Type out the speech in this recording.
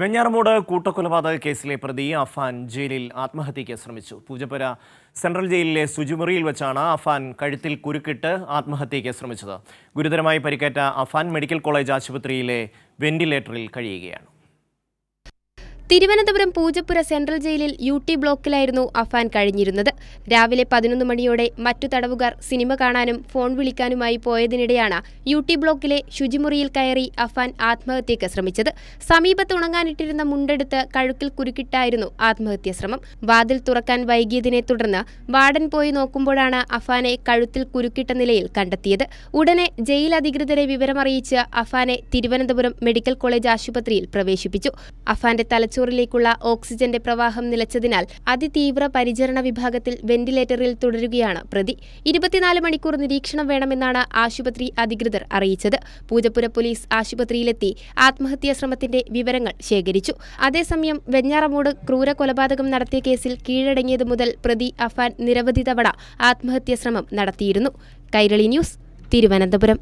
വെഞ്ഞാറമൂട് കൂട്ടക്കൊലപാതക കേസിലെ പ്രതി അഫാൻ ജയിലിൽ ആത്മഹത്യയ്ക്ക് ശ്രമിച്ചു. പൂജപ്പുര സെൻട്രൽ ജയിലിലെ ശുചിമുറിയിൽ വെച്ചാണ് അഫാൻ കഴുത്തിൽ കുരുക്കിട്ട് ആത്മഹത്യയ്ക്ക് ശ്രമിച്ചത്. ഗുരുതരമായി പരിക്കേറ്റ അഫാൻ മെഡിക്കൽ കോളേജ് ആശുപത്രിയിലെ വെന്റിലേറ്ററിൽ കഴിയുകയാണ്. തിരുവനന്തപുരം പൂജപ്പുര സെൻട്രൽ ജയിലിൽ യു ടി ബ്ലോക്കിലായിരുന്നു അഫാൻ കഴിഞ്ഞിരുന്നത്. രാവിലെ പതിനൊന്ന് മണിയോടെ മറ്റു തടവുകാർ സിനിമ കാണാനും ഫോൺ വിളിക്കാനുമായി പോയതിനിടെയാണ് യു ടി ബ്ലോക്കിലെ ശുചിമുറിയിൽ കയറി അഫാൻ ആത്മഹത്യയ്ക്ക് ശ്രമിച്ചത്. സമീപത്ത് ഉണങ്ങാനിട്ടിരുന്ന മുണ്ടെടുത്ത് കഴുക്കിൽ കുരുക്കിട്ടായിരുന്നു ആത്മഹത്യാ ശ്രമം. വാതിൽ തുറക്കാൻ വൈകിയതിനെ തുടർന്ന് വാർഡൻ പോയി നോക്കുമ്പോഴാണ് അഫാനെ കഴുത്തിൽ കുരുക്കിട്ട നിലയിൽ കണ്ടെത്തിയത്. ഉടനെ ജയിൽ അധികൃതരെ വിവരമറിയിച്ച് അഫാനെ തിരുവനന്തപുരം മെഡിക്കൽ കോളേജ് ആശുപത്രിയിൽ പ്രവേശിപ്പിച്ചു. അഫാന്റെ തലച്ചോറിലേക്കുള്ള ഓക്സിജന്റെ പ്രവാഹം നിലച്ചതിനാൽ അതിതീവ്ര പരിചരണ വിഭാഗത്തിൽ വെന്റിലേറ്ററിൽ തുടരുകയാണ് പ്രതി. ഇരുപത്തിനാല് മണിക്കൂർ നിരീക്ഷണം വേണമെന്നാണ് ആശുപത്രി അധികൃതർ അറിയിച്ചത്. പൂജപ്പുര പോലീസ് ആശുപത്രിയിലെത്തി ആത്മഹത്യാ ശ്രമത്തിന്റെ വിവരങ്ങൾ ശേഖരിച്ചു. അതേസമയം വെഞ്ഞാറമൂട് ക്രൂര കൊലപാതകം നടത്തിയ കേസിൽ കീഴടങ്ങിയത് മുതൽ പ്രതി അഫാൻ നിരവധി തവണ ആത്മഹത്യാ ശ്രമം നടത്തിയിരുന്നു. കൈരളി ന്യൂസ് തിരുവനന്തപുരം.